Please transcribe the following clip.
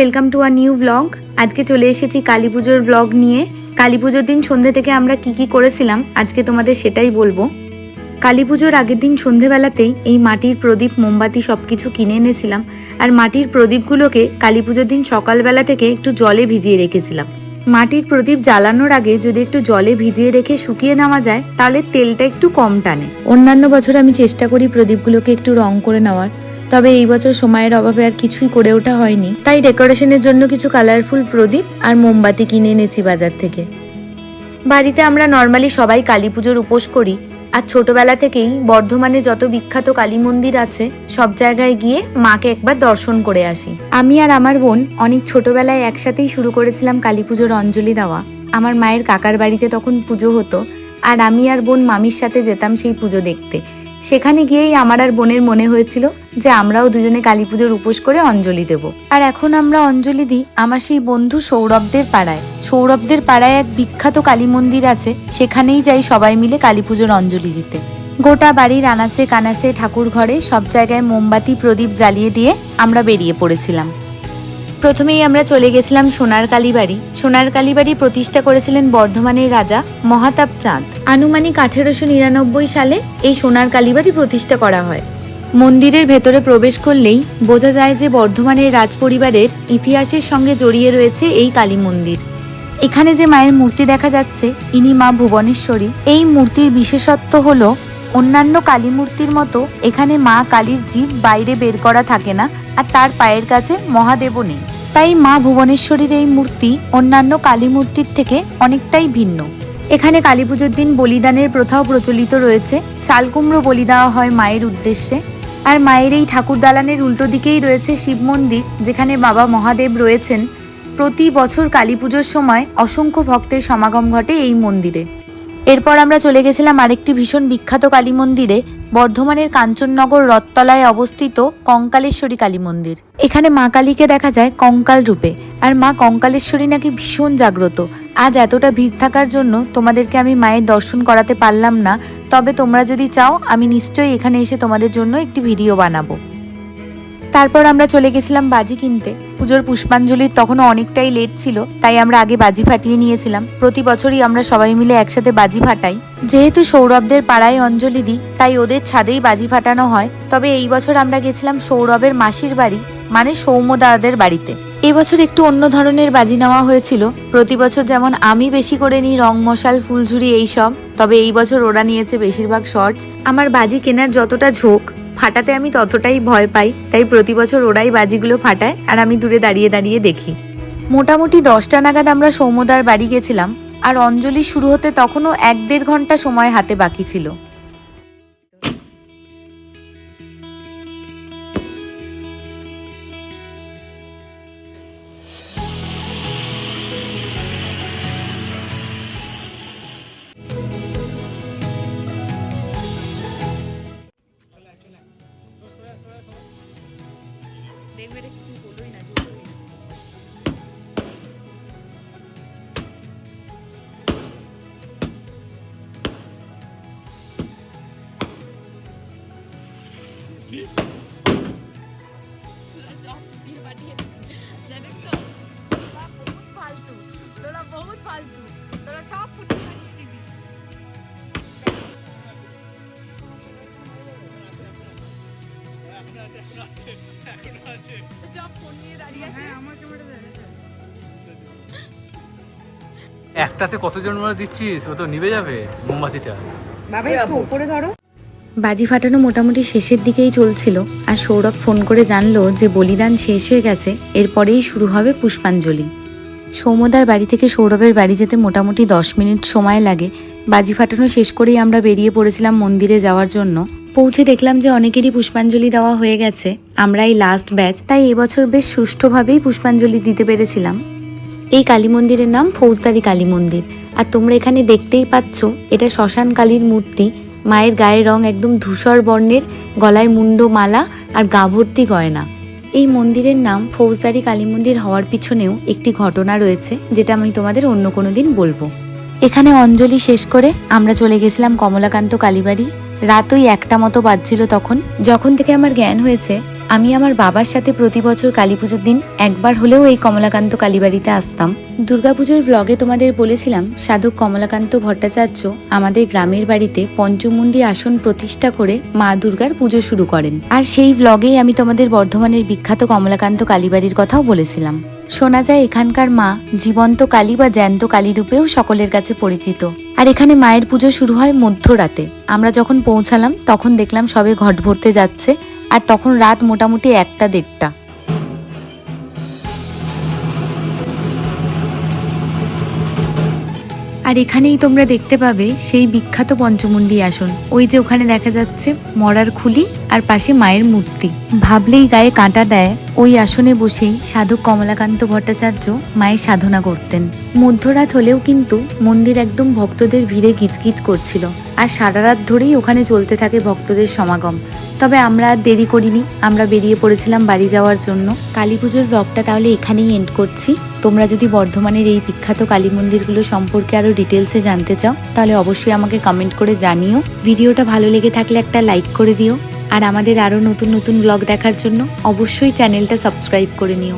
Welcome to a new blog আজকে চলে এসেছি কালী পুজোর ব্লগ নিয়ে। কালী পুজোর দিন সন্ধে থেকে আমরা কি কি করেছিলাম, আজকে তোমাদের সেটাই বলব। কালী পুজোর আগের দিন সন্ধেবেলাতেই এই মাটির প্রদীপ, মোমবাতি সব কিছু কিনে এনেছিলাম। আর মাটির প্রদীপগুলোকে কালী পুজোর দিন সকালবেলা থেকে একটু জলে ভিজিয়ে রেখেছিলাম। মাটির প্রদীপ জ্বালানোর আগে যদি একটু জলে ভিজিয়ে রেখে শুকিয়ে নেওয়া যায়, তাহলে তেলটা একটু কম টানে। অন্যান্য বছর আমি চেষ্টা করি প্রদীপগুলোকে একটু রং করে নেওয়ার। তবে এই বছর সময়ের অভাবে আর কিছুই করে ওঠা হয়নি। তাই ডেকোরেশনের জন্য কিছু কালারফুল প্রদীপ আর মোমবাতি কিনে এনেছি বাজার থেকে। বাড়িতে আমরা নর্মালি সবাই কালী পুজোর উপোস করি, আর ছোটবেলা থেকেই বর্ধমানে যত বিখ্যাত কালী মন্দির আছে, সব জায়গায় গিয়ে মাকে একবার দর্শন করে আসি। আমি আর আমার বোন অনেক ছোটবেলায় একসাথেই শুরু করেছিলাম কালী পুজোর অঞ্জলি দেওয়া। আমার মায়ের কাকার বাড়িতে তখন পুজো হতো, আর আমি আর বোন মামির সাথে যেতাম সেই পুজো দেখতে। সেখানে গিয়েই আমার আর বোনের মনে হয়েছিল যে আমরাও দুজনে কালী পুজোর উপোস করে অঞ্জলি দেব। আর এখন আমরা অঞ্জলি দিই আমার সেই বন্ধু সৌরভদের পাড়ায়। সৌরভদের পাড়ায় এক বিখ্যাত কালী মন্দির আছে, সেখানেই যাই সবাই মিলে কালী পুজোর অঞ্জলি দিতে। গোটা বাড়ির আনাচে কানাচে ঠাকুর ঘরে সব জায়গায় মোমবাতি প্রদীপ জ্বালিয়ে দিয়ে আমরা বেরিয়ে পড়েছিলাম। প্রথমেই আমরা চলে গেছিলাম সোনার কালীবাড়ি। সোনার কালীবাড়ি প্রতিষ্ঠা করেছিলেন বর্ধমানের রাজা মহাতাব চাঁদ। আনুমানিক আঠেরোশো নিরানব্বই সালে এই সোনার কালীবাড়ি প্রতিষ্ঠা করা হয়। মন্দিরের ভেতরে প্রবেশ করলেই বোঝা যায় যে বর্ধমানের রাজপরিবারের ইতিহাসের সঙ্গে জড়িয়ে রয়েছে এই কালী মন্দির। এখানে যে মায়ের মূর্তি দেখা যাচ্ছে, ইনি মা ভুবনেশ্বরী। এই মূর্তির বিশেষত্ব হলো, অন্যান্য কালী মূর্তির মতো এখানে মা কালীর জীব বাইরে বের করা থাকে না আর তার পায়ের কাছে মহাদেবও নেই। তাই মা ভুবনেশ্বরীর এই মূর্তি অন্যান্য কালী মূর্তির থেকে অনেকটাই ভিন্ন। এখানে কালী পুজোর দিন বলিদানের প্রথাও প্রচলিত রয়েছে। চাল কুমড়ো বলি দেওয়া হয় মায়ের উদ্দেশ্যে। আর মায়ের এই ঠাকুর দালানের উল্টো দিকেই রয়েছে শিব মন্দির, যেখানে বাবা মহাদেব রয়েছেন। প্রতি বছর কালী পুজোর সময় অসংখ্য ভক্তের সমাগম ঘটে এই মন্দিরে। এরপর আমরা চলে গেছিলাম আরেকটি ভীষণ বিখ্যাত কালী মন্দিরে, বর্ধমানের কাঞ্চননগর রথতলায় অবস্থিত কঙ্কালেশ্বরী কালী মন্দির। এখানে মা কালীকে দেখা যায় কঙ্কাল রূপে, আর মা কঙ্কালেশ্বরী নাকি ভীষণ জাগ্রত। আজ এতটা ভিড় থাকার জন্য তোমাদেরকে আমি মায়ের দর্শন করাতে পারলাম না, তবে তোমরা যদি চাও, আমি নিশ্চয়ই এখানে এসে তোমাদের জন্য একটি ভিডিও বানাবো। তারপর আমরা চলে গেছিলাম বাজি কিনতে। পুজোর পুষ্পাঞ্জলির তখনও অনেকটাই লেট ছিল, তাই আমরা আগে বাজি ফাটিয়ে নিয়েছিলাম। প্রতি বছরই আমরা সবাই মিলে একসাথে বাজি ফাটাই। যেহেতু সৌরভদের পাড়ায় অঞ্জলি দিই, তাই ওদের ছাদেই বাজি ফাটানো হয়। তবে এই বছর আমরা গেছিলাম সৌরভের মাসির বাড়ি মানে সৌম্যদাদের বাড়িতে। এবছর একটু অন্য ধরনের বাজি নেওয়া হয়েছিল। প্রতি বছর যেমন আমি বেশি করে নিই রং, মশাল, ফুলঝুরি, এইসব, তবে এই বছর ওরা নিয়েছে বেশিরভাগ শর্টস আমার বাজি কেনার যতটা ঝোঁক ফাটাতে আমি ততটাই ভয় পাই, তাই প্রতি বছর ওরাই বাজিগুলো ফাটায় আর আমি দূরে দাঁড়িয়ে দাঁড়িয়ে দেখি। মোটামুটি দশটা নাগাদ আমরা সৌমদার বাড়ি গেছিলাম, আর অঞ্জলি শুরু হতে তখনও এক দেড় ঘণ্টা সময় হাতে বাকি ছিল। দেখবে রে কিছু বলোই না জোরই না ফালতু তোরা বহুত ফালতু, তোরা ফুটে ফাটিয়ে দিবি সব ফোন একটাতে কতজন মানে দিচ্ছিস? ও তো নিভে যাবে মোমবাতিটা। বাবা একটু উপরে ধরো। বাজি ফাটানো মোটামুটি শেষের দিকেই চলছিল আর সৌরভ ফোন করে জানলো যে বলিদান শেষ হয়ে গেছে এরপরেই শুরু হবে পুষ্পাঞ্জলি। সৌমদার বাড়ি থেকে সৌরভের বাড়ি যেতে মোটামুটি দশ মিনিট সময় লাগে। বাজি ফাটানো শেষ করেই আমরা বেরিয়ে পড়েছিলাম মন্দিরে যাওয়ার জন্য। পৌঁছে দেখলাম যে অনেকেরই পুষ্পাঞ্জলি দেওয়া হয়ে গেছে। আমরাই লাস্ট ব্যাচ তাই এবছর বেশ সুষ্ঠুভাবেই পুষ্পাঞ্জলি দিতে পেরেছিলাম। এই কালী মন্দিরের নাম ফৌজদারি কালী মন্দির। আর তোমরা এখানে দেখতেই পাচ্ছ, এটা শ্মশান কালীর মূর্তি। মায়ের গায়ের রং একদম ধূসর বর্ণের, গলায় মুন্ড মালা আর গাভর্তি গয়না। এই মন্দিরের নাম ফৌজদারি কালী মন্দির হওয়ার পিছনেও একটি ঘটনা রয়েছে, যেটা আমি তোমাদের অন্য কোনো দিন বলব। এখানে অঞ্জলি শেষ করে আমরা চলে গেছিলাম কমলাকান্ত কালীবাড়ি। রাত ওই একটা মতো বাজছিল তখন, যখন থেকে আমার জ্ঞান হয়েছে আমি আমার বাবার সাথে প্রতি বছর কালী পুজোর দিন একবার হলেও এই কমলাকান্ত কালীবাড়িতে আসতাম। দুর্গাপুজোর ব্লগে তোমাদের বলেছিলাম সাধক কমলাকান্ত ভট্টাচার্য আমাদের গ্রামের বাড়িতে পঞ্চমুণ্ডী আসন প্রতিষ্ঠা করে মা দুর্গার পুজো শুরু করেন। আর সেই ব্লগেই আমি তোমাদের বর্ধমানের বিখ্যাত কমলাকান্ত কালীবাড়ির কথাও বলেছিলাম। শোনা যায় এখানকার মা জীবন্ত কালী বা জ্যান্ত কালী রূপেও সকলের কাছে পরিচিত। আর এখানে মায়ের পুজো শুরু হয় মধ্যরাতে। আমরা যখন পৌঁছালাম, তখন দেখলাম সবে ঘট ভরতে যাচ্ছে। আর তখন রাত মোটামুটি একটা দেড়টা। আর এখানেই তোমরা দেখতে পাবে সেই বিখ্যাত পঞ্চমুণ্ডী আসন। ওই যে ওখানে দেখা যাচ্ছে মরার খুলি আর পাশে মায়ের মূর্তি। ভাবলেই গায়ে কাঁটা দেয় ওই আসনে বসেই সাধক কমলাকান্ত ভট্টাচার্য মায়ের সাধনা করতেন। মধ্যরাত হলেও কিন্তু মন্দির একদম ভক্তদের ভিড়ে গিজগিজ করছিল আর সারা রাত ধরেই ওখানে চলতে থাকে ভক্তদের সমাগম। তবে আমরা আর দেরি করিনি, আমরা বেরিয়ে পড়েছিলাম বাড়ি যাওয়ার জন্য। কালী পুজোর ব্লগটা তাহলে এখানেই এন্ড করছি। তোমরা যদি বর্ধমানের এই বিখ্যাত কালী মন্দিরগুলো সম্পর্কে আরও ডিটেলসে জানতে চাও, তাহলে অবশ্যই আমাকে কমেন্ট করে জানিও। ভিডিওটা ভালো লেগে থাকলে একটা লাইক করে দিও। আর আমাদের আরও নতুন নতুন ব্লগ দেখার জন্য অবশ্যই চ্যানেলটা সাবস্ক্রাইব করে নিও।